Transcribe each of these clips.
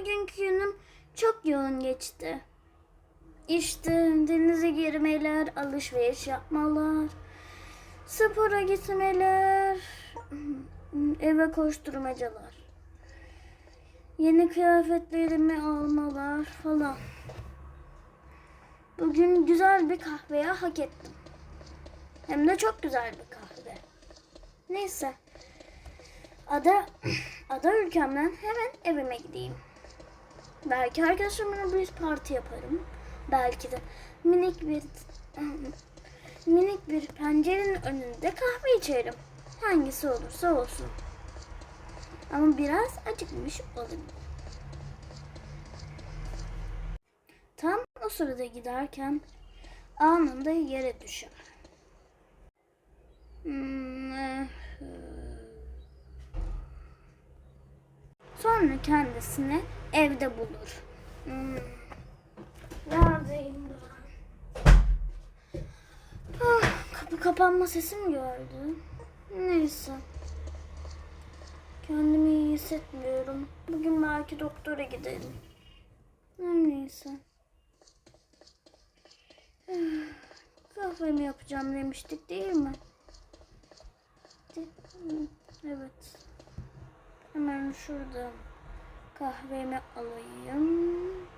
Bugünkü günüm çok yoğun geçti. İşte denize girmeler, alışveriş yapmalar, spora gitmeler, eve koşturmacalar, yeni kıyafetlerimi almalar falan. Bugün güzel bir kahveye hak ettim. Hem de çok güzel bir kahve. Neyse. Ada, ada ülkemden hemen evime gideyim. Belki arkadaşlarımla bir parti yaparım. Belki de minik bir minik bir pencerenin önünde kahve içerim. Hangisi olursa olsun. Ama biraz acıkmış olayım. Tam o sırada giderken anında yere düşer. Sonra kendisini evde bulur. Hmm. Neredeyim ben? Ah, kapı kapanma sesi mi gördü? Neyse. Kendimi iyi hissetmiyorum. Bugün belki doktora gidelim. Neyse. Ah, Kahvemi yapacağım demiştik değil mi? Evet. Hemen şurada kahvemi alayım.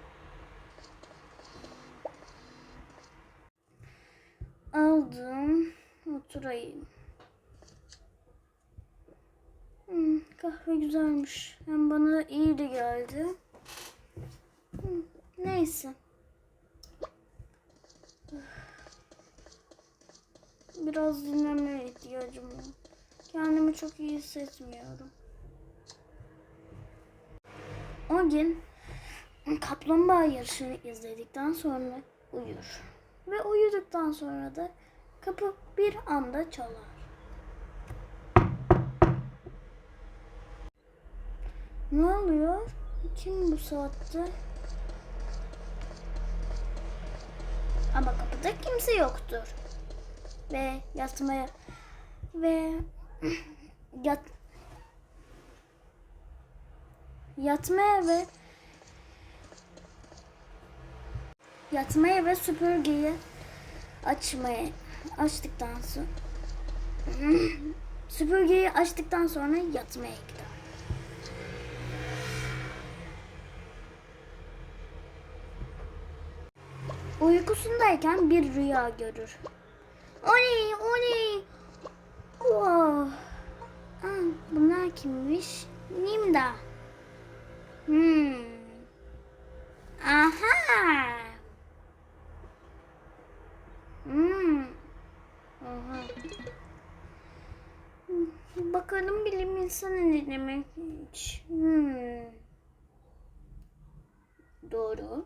Aldım. Oturayım. Hmm, kahve güzelmiş. Hem bana iyi de geldi. Hmm, neyse. Biraz dinlenmeye ihtiyacım var. Kendimi çok iyi hissetmiyorum. O gün kaplumbağa yarışını izledikten sonra uyur. Ve uyuduktan sonra da kapı bir anda çalar. Ne oluyor? Kim bu saatte? Ama kapıda kimse yoktur. Ve yatmaya ve yat yatmaya ve yatmaya ve süpürgeyi açmaya açtıktan sonra süpürgeyi açtıktan sonra yatmaya gider. Uykusundayken bir rüya görür. Oley oley. Wow. Aa, bunlar kimmiş? Nimda. Hmm. Aha. Hmm. Hmm, Bakalım bilim insanı ne demekmiş. Hmm. Doğru.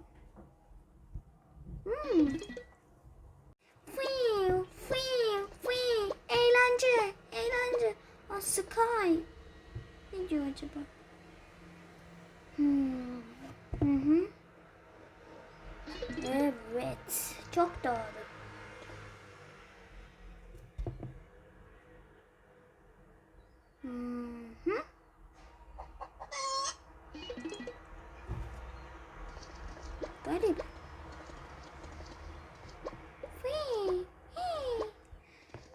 Hmm. Fiu, fiu, fiu. Eğlence, eğlence. Aa, Sky. Ne diyor acaba? Hmm. Hı hı. Evet. Çok doğru. Hı hı. Garip.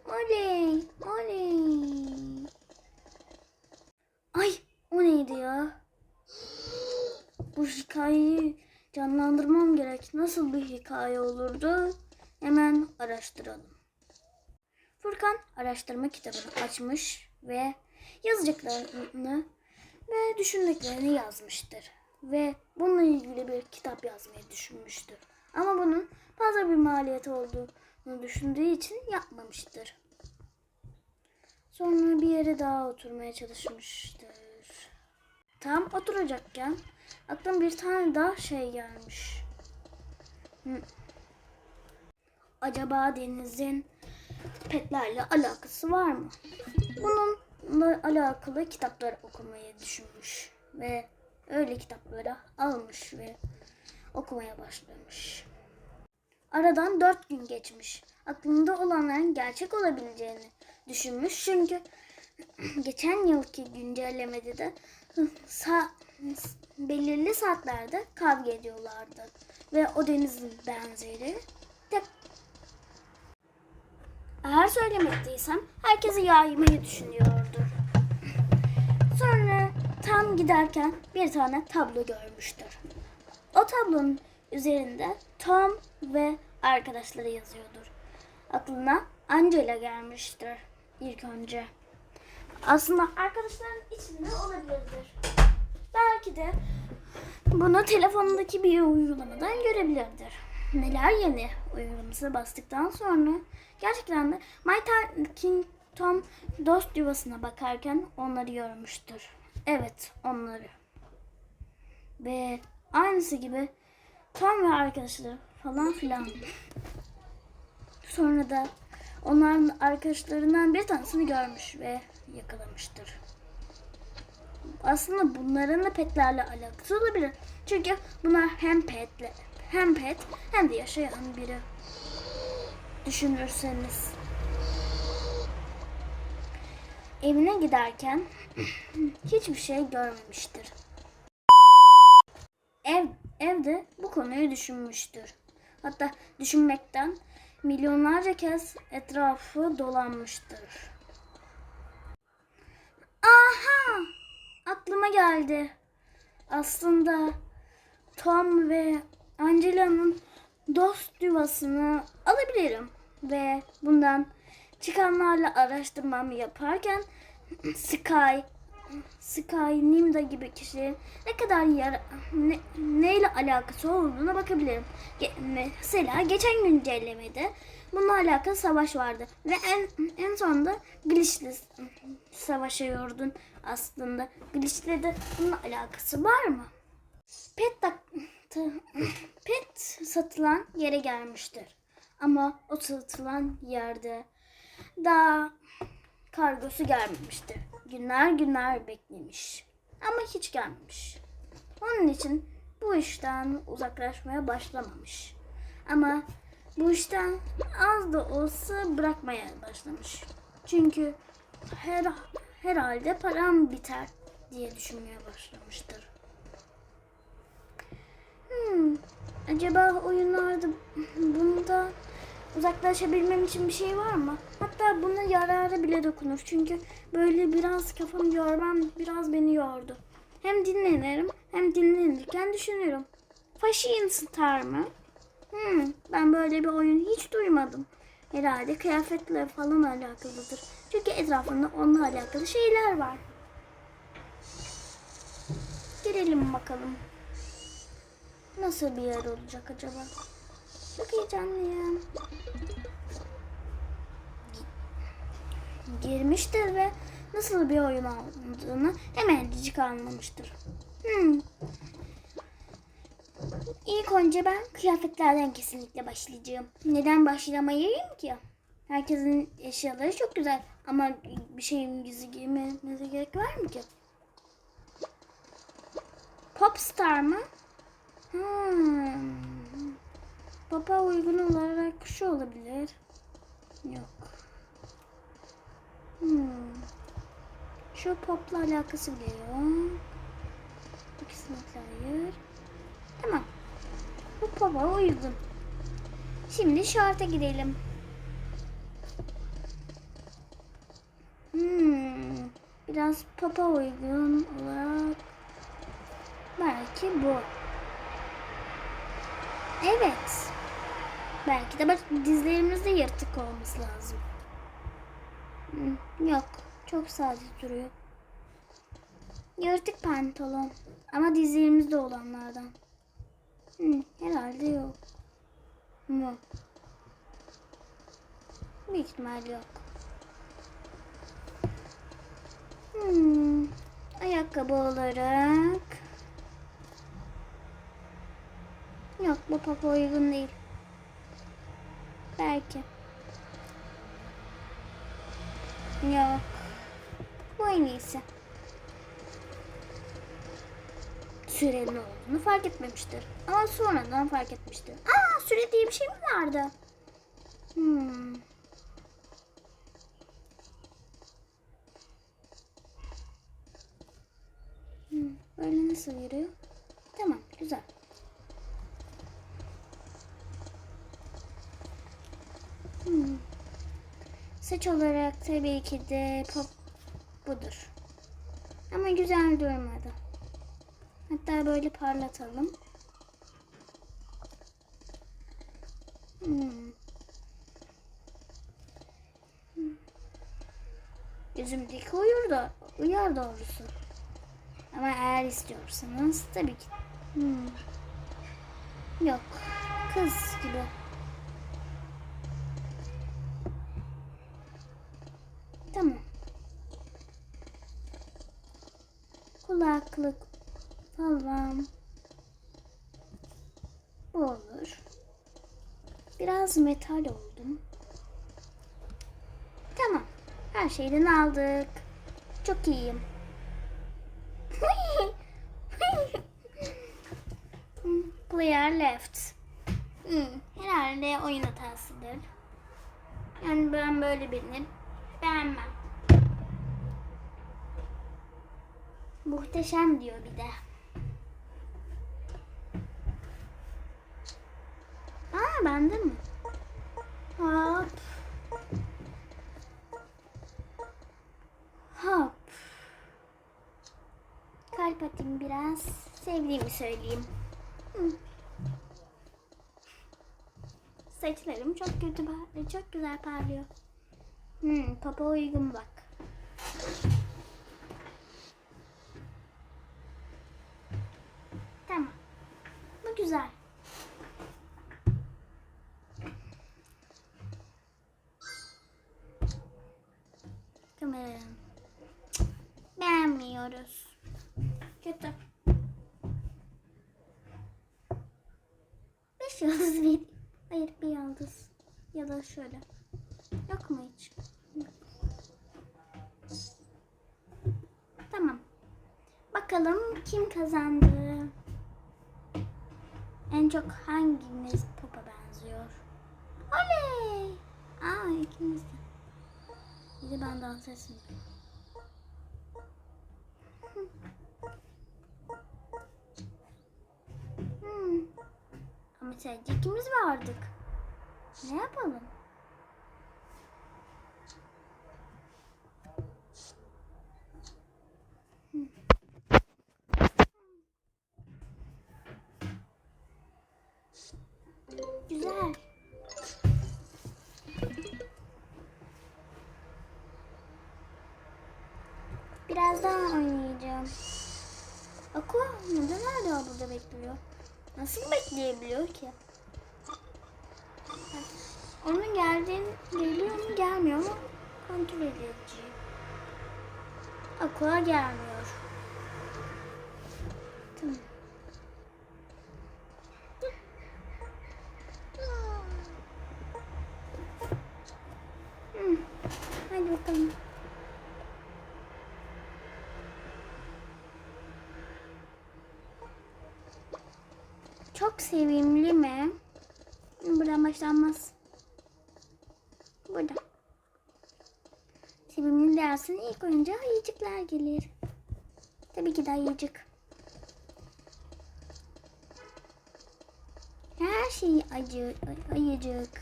Oley, oley. Ay, o neydi ya? Bu hikayeyi canlandırmam gerek. Nasıl bir hikaye olurdu? Hemen araştıralım. Furkan araştırma kitabını açmış ve yazacaklarını ve düşündüklerini yazmıştır. Ve bununla ilgili bir kitap yazmayı düşünmüştür. Ama bunun fazla bir maliyeti olduğunu düşündüğü için yapmamıştır. Sonra bir yere daha oturmaya çalışmıştır. Tam oturacakken aklına bir tane daha şey gelmiş. Hı. Acaba denizin petlerle alakası var mı? Bununla alakalı kitaplar okumayı düşünmüş ve öyle kitapları almış ve okumaya başlamış. Aradan dört gün geçmiş. Aklında olanların gerçek olabileceğini düşünmüş çünkü geçen yılki güncellemede de sa- belirli saatlerde kavga ediyorlardı. Ve o denizin benzeri tek eğer söylemediysem herkese yaymayı düşünüyordur. Sonra tam giderken bir tane tablo görmüştür. O tablonun üzerinde Tom ve arkadaşları yazıyordur. Aklına Angela gelmiştir ilk önce. Aslında arkadaşların içinde olabilirdir. Belki de bunu telefonundaki bir uygulamadan görebilirdir. Neler yeni uygulamasına bastıktan sonra gerçekten de My Talking Tom dost yuvasına bakarken onları görmüştür. Evet onları. Ve aynısı gibi Tom ve arkadaşları falan filan. Sonra da onların arkadaşlarından bir tanesini görmüş ve yakalamıştır. Aslında bunların da petlerle alakası olabilir. Çünkü bunlar hem petle hem pet hem de yaşayan biri. Düşünürseniz. Evine giderken hiçbir şey görmemiştir. Ev, evde bu konuyu düşünmüştür. Hatta düşünmekten milyonlarca kez etrafı dolanmıştır. Aha! Aklıma geldi. Aslında Tom ve Angela'nın dost yuvasını alabilirim. Ve bundan çıkanlarla araştırmamı yaparken Sky, Sky, Nimda gibi kişilerin ne kadar yara, ne, neyle alakası olduğuna bakabilirim. Ge- mesela geçen güncellemede bununla alakalı savaş vardı. Ve en, en sonunda Glitch'le savaşıyordun aslında. Glitch'le de bunun alakası var mı? Pet, tak- pet satılan yere gelmiştir. Ama o satılan yerde daha kargosu gelmemiştir. Günler günler beklemiş. Ama hiç gelmemiş. Onun için bu işten uzaklaşmaya başlamamış. Ama bu işten az da olsa bırakmaya başlamış. Çünkü her herhalde param biter diye düşünmeye başlamıştır. Hmm, acaba oyunlarda bunda uzaklaşabilmem için bir şey var mı? Hatta buna yararı bile dokunur. Çünkü böyle biraz kafam yormam biraz beni yordu. Hem dinlenirim hem dinlenirken düşünürüm. Fashion Star mı? Hmm, ben böyle bir oyun hiç duymadım. Herhalde kıyafetle falan alakalıdır. Çünkü etrafında onunla alakalı şeyler var. Girelim bakalım. Nasıl bir yer olacak acaba? Çok heyecanlıyım. Girmiştir ve nasıl bir oyun olduğunu hemencik anlamıştır. Hmm. İlk önce ben kıyafetlerden kesinlikle başlayacağım. Neden başlamayayım ki? Herkesin eşyaları çok güzel ama bir şeyin gizli giymemize gerek var mı ki? Popstar mı? Hmm. Papa uygun olarak şu olabilir. Yok. Hmm. Şu popla alakası bile yok. Bu kesinlikle hayır. Tamam. Popa uygun. Şimdi şarta gidelim. Hmm. Biraz papa uygun olarak belki bu. Evet. Belki de bak dizlerimizde yırtık olması lazım. Hmm, yok. Çok sade duruyor. Yırtık pantolon. Ama dizlerimizde olanlardan. Hmm, herhalde yok. Mu. Büyük ihtimal yok. Hmm, ayakkabı olarak. Yok bu papa uygun değil. Belki. Yok. Bu en iyisi. Sürenin olduğunu fark etmemiştir. Ama sonradan fark etmiştir. Aa süre diye bir şey mi vardı? Hmm. nasıl yürüyor? Tamam güzel. Hmm. Saç olarak tabii ki de pop budur. Ama güzel durmadı. Hatta böyle parlatalım. Hmm. Yüzümdeki uyur da uyar doğrusu. Ama eğer istiyorsanız tabii ki. Hmm. Yok. Kız gibi. Tamam. Kulaklık Bu olur. Biraz metal oldum. Tamam. Her şeyden aldık. Çok iyiyim. Player left. Hmm, herhalde oyun hatasıdır. Yani ben böyle birini beğenmem. Muhteşem diyor bir de. Bende mi? Hop. Hop. Kalp atayım biraz. Sevdiğimi söyleyeyim. Hı. Saçlarım çok kötü. Çok güzel parlıyor. Hmm, papa uygun bak. Tamam. Bu güzel. Şöyle. Yok mu hiç? Tamam. Bakalım kim kazandı? En çok hangimiz Pop'a benziyor? Oley! Aa ikimiz de. Bir de ben dans etsin. Hmm. Ama sadece ikimiz vardık. Ne yapalım? Hmm. Güzel. Biraz daha oynayacağım. Aqua neden hala burada bekliyor? Nasıl bekleyebiliyor ki? Onun geldiğini geliyor mu gelmiyor mu kontrol edeceğim. Aqua gelmiyor. Tamam. Hmm. Hadi bakalım. Çok sevimli mi? Buradan başlanmaz. Burada. Sevimli dersin ilk önce ayıcıklar gelir. Tabii ki de ayıcık. Her şey acı, ayıcık.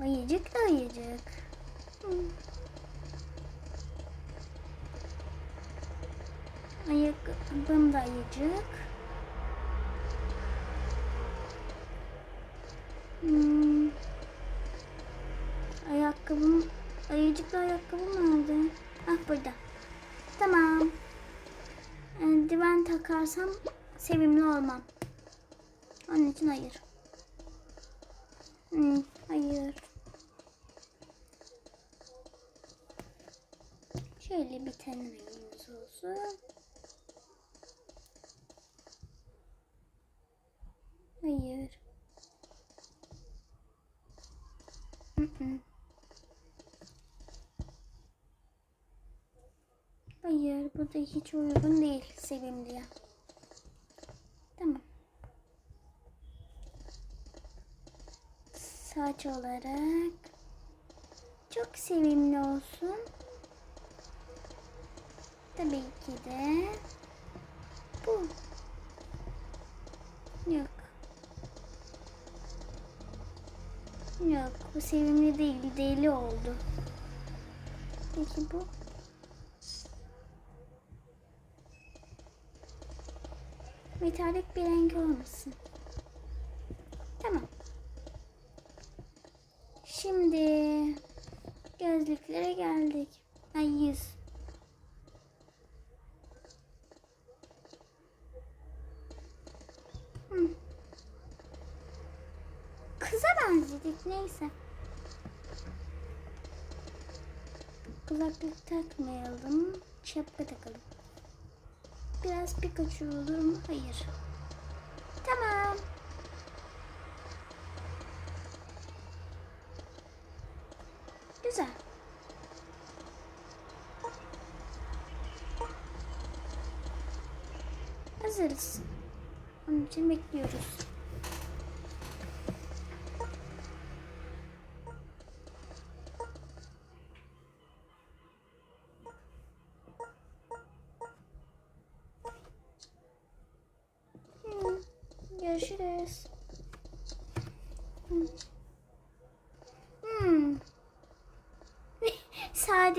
Ayıcık da ayıcık. Hmm. Ayakkabım da ayıcık. Hmm. Ayakkabım, ayıcıklı ayakkabım nerede? Ah burada. Tamam. Eldiven takarsam sevimli olmam. Onun için hayır. Hmm, hayır. Şöyle bir tane olsun. Hayır. Mm-mm. Hayır, bu da hiç uygun değil sevimliye. Tamam. Saç olarak çok sevimli olsun. Tabii ki de bu? Yok. Yok bu sevimli değil deli oldu. Peki bu? Metalik bir renk olmasın. Tamam. Şimdi gözlüklere geldik. Ay yüz. Hı. Kıza benzedik neyse. Kulaklık takmayalım. Şapka takalım. Olur mu? Hayır.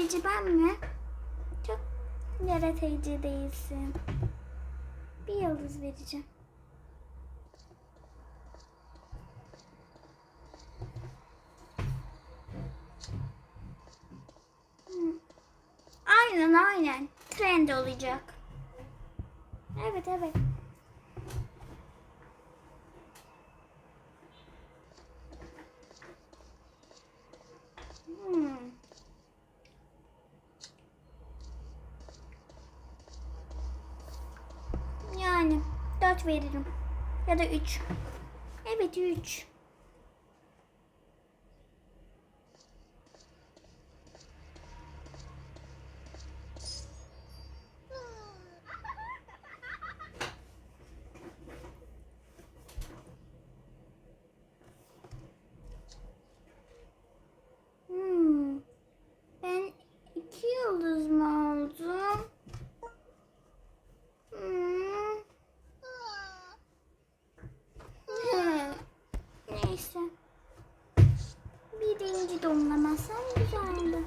Sadece ben mi? Çok yaratıcı değilsin. Bir yıldız vereceğim. Aynen aynen. Trend olacak. Evet evet. Hmm. Yani 4 veririm. Ya da 3. Evet 3. Hmm. Ben iki yıldız mı aldım? Hmm. Hı. Neyse. Birinci donlamasam güzeldi.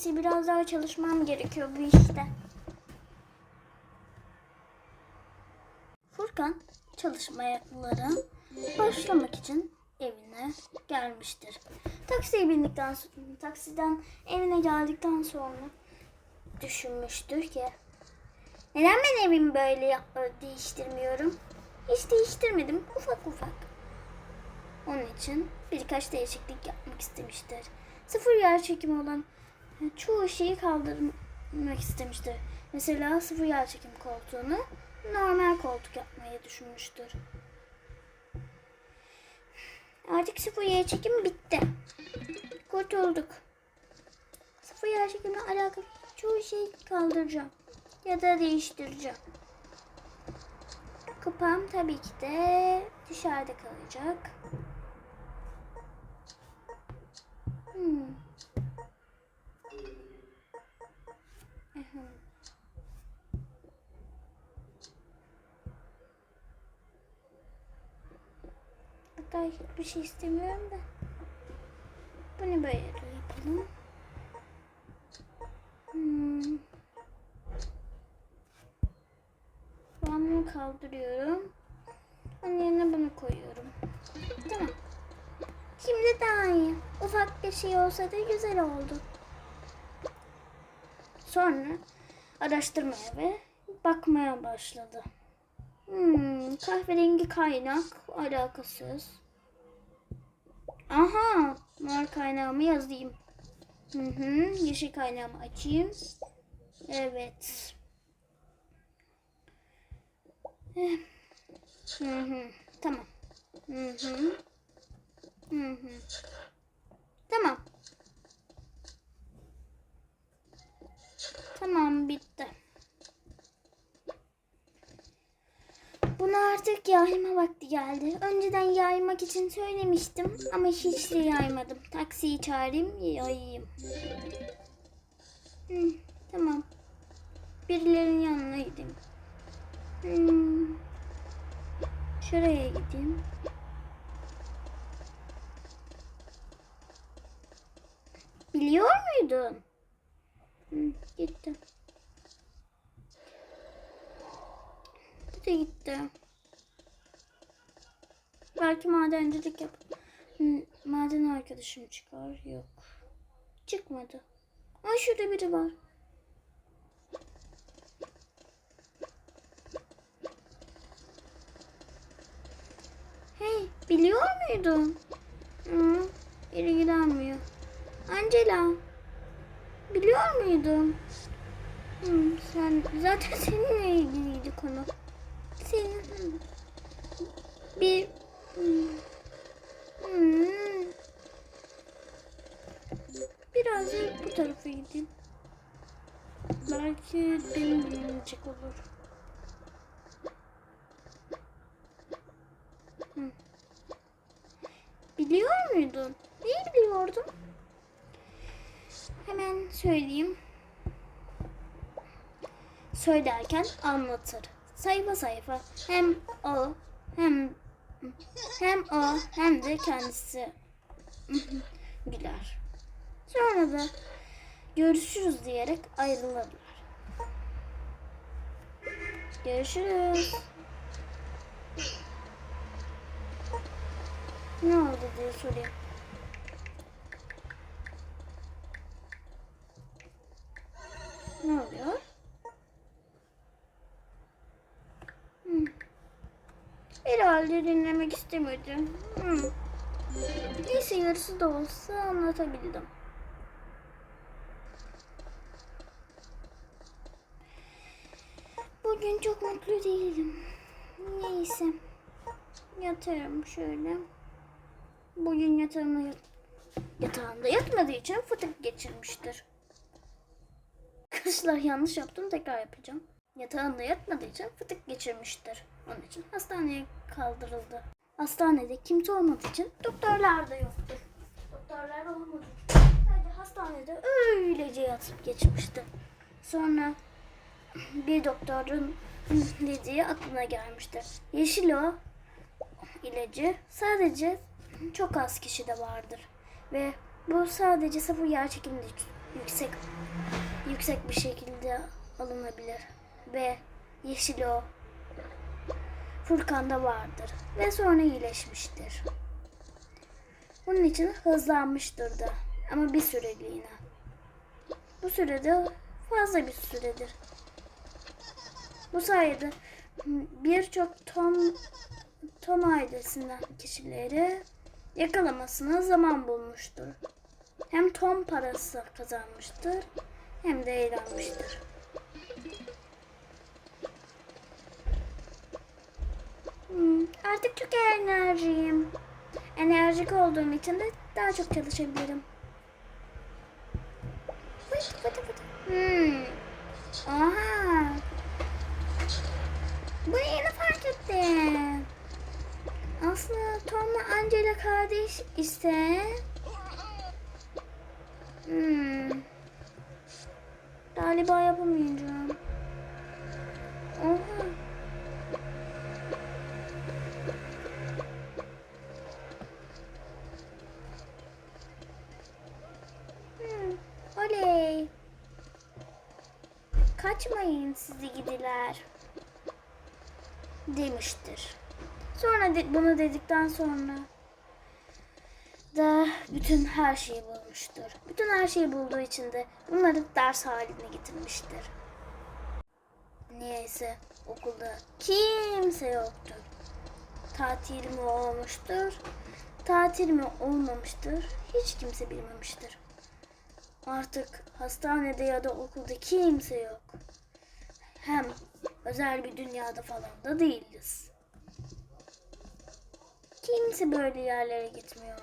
Neyse biraz daha çalışmam gerekiyor bu işte. Furkan çalışmalara başlamak için evine gelmiştir. Taksiye bindikten sonra, taksiden evine geldikten sonra düşünmüştür ki neden ben evimi böyle değiştirmiyorum? Hiç değiştirmedim ufak ufak. Onun için birkaç değişiklik yapmak istemiştir. Sıfır yer çekimi olan çoğu şeyi kaldırmak istemiştir. Mesela sıfır yer çekim koltuğunu normal koltuk yapmayı düşünmüştür. Artık sıfır yer çekim bitti. Kurtulduk. Sıfır yer çekimle alakalı çoğu şeyi kaldıracağım. Ya da değiştireceğim. Kapağım tabii ki de dışarıda kalacak. Hmm. Aha. Hatta hiçbir şey istemiyorum da. Bunu böyle yapalım. Hmm. Ben bunu kaldırıyorum. Onun yerine bunu koyuyorum. Tamam. Şimdi daha iyi. Ufak bir şey olsa da güzel oldu. Sonra araştırmaya ve bakmaya başladı. Hmm, kahverengi kaynak alakasız. Aha, mor kaynağımı yazayım. Hı hı, yeşil kaynağımı açayım. Evet. Eh. Hı hı, tamam. Hı hı. Hı hı. Tamam. Tamam bitti. Bunu artık yayma vakti geldi. Önceden yaymak için söylemiştim ama hiç de yaymadım. Taksiyi çağırayım, yayayım. Hı, tamam. Birilerinin yanına gideyim. Hmm. Şuraya gideyim. Biliyor muydun? Hı, gitti. Da gitti. Belki madencilik yap. Maden arkadaşım çıkar. Yok. Çıkmadı. Aa şurada biri var. Hey, biliyor muydun? Hı, ilgilenmiyor. Angela, biliyor muydun? Hı, sen zaten seninle ilgiliydi konu. Senin bir birazcık bu tarafa gideyim. Belki benim bilinecek olur. Biliyor muydun? Neyi biliyordun? Hemen söyleyeyim. Söylerken anlatır. Sayfa sayfa hem o hem hem o hem de kendisi güler. Sonra da görüşürüz diyerek ayrılırlar. Görüşürüz. Ne oldu diye sorayım. Ne oluyor? Hmm. Herhalde dinlemek istemedim. Hmm. Neyse yarısı da olsa anlatabildim. Bugün çok mutlu değilim. Neyse. Yatarım şöyle. Bugün yatağına yat yatağında yatmadığı için fıtık geçirmiştir. Arkadaşlar yanlış yaptım tekrar yapacağım. Yatağında yatmadığı için fıtık geçirmiştir. Onun için hastaneye kaldırıldı. Hastanede kimse olmadığı için doktorlar da yoktur. Doktorlar olmadı. Sadece hastanede öylece yatıp geçmişti. Sonra bir doktorun dediği aklına gelmiştir. Yeşil o ilacı sadece çok az kişide vardır. Ve bu sadece sıfır yer çekiminde yüksek yüksek bir şekilde alınabilir. Ve yeşil o Furkan'da vardır. Ve sonra iyileşmiştir. Bunun için hızlanmıştır da. Ama bir süreliğine. Bu sürede fazla bir süredir. Bu sayede birçok Tom Tom ailesinden kişileri yakalamasına zaman bulmuştur. Hem Tom parası kazanmıştır hem de eğlenmiştir. Hmm, artık çok enerjiyim. Enerjik olduğum için de daha çok çalışabilirim. Hmm. Aha. Bunu yeni fark ettim. Aslında Tom'la Angela kardeş ise... Hmm. Galiba yapamayacağım. Oha. Kaçmayın sizi gidiler. Demiştir. Sonra de, bunu dedikten sonra da bütün her şeyi bulmuştur. Bütün her şeyi bulduğu için de bunları ders haline getirmiştir. Niyeyse okulda kimse yoktur. Tatil mi olmuştur, tatil mi olmamıştır hiç kimse bilmemiştir. Artık hastanede ya da okulda kimse yok. Hem özel bir dünyada falan da değiliz. Kimse böyle yerlere gitmiyor.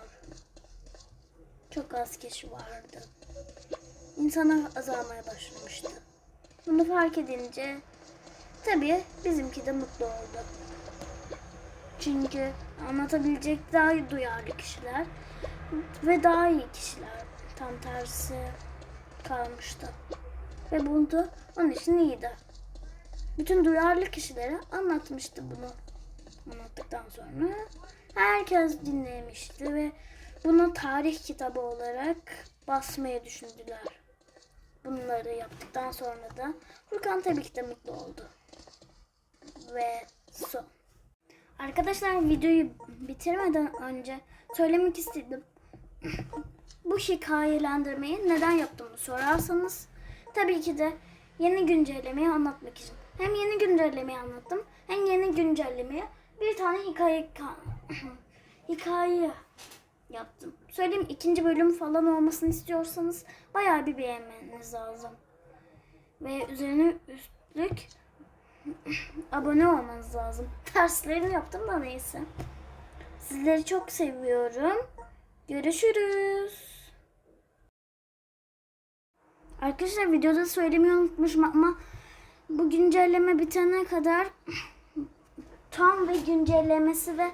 Çok az kişi vardı. İnsanlar azalmaya başlamıştı. Bunu fark edince tabii bizimki de mutlu oldu. Çünkü anlatabilecek daha duyarlı kişiler ve daha iyi kişiler tam tersi kalmıştı. Ve bu da onun için iyiydi. Bütün duyarlı kişilere anlatmıştı bunu. Anlattıktan sonra herkes dinlemişti ve bunu tarih kitabı olarak basmayı düşündüler. Bunları yaptıktan sonra da Furkan tabii ki de mutlu oldu. Ve son. Arkadaşlar videoyu bitirmeden önce söylemek istedim. Bu hikayelendirmeyi neden yaptığımı sorarsanız tabii ki de yeni güncellemeyi anlatmak için. Hem yeni güncellemeyi anlattım hem yeni güncellemeye bir tane hikaye hikaye yaptım. Söyleyeyim ikinci bölüm falan olmasını istiyorsanız bayağı bir beğenmeniz lazım. Ve üzerine üstlük abone olmanız lazım. Terslerini yaptım da neyse. Sizleri çok seviyorum. Görüşürüz. Arkadaşlar videoda söylemeyi unutmuşum ama bu güncelleme bitene kadar Tom ve güncellemesi ve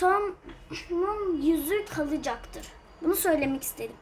Tom'un yüzü kalacaktır. Bunu söylemek istedim.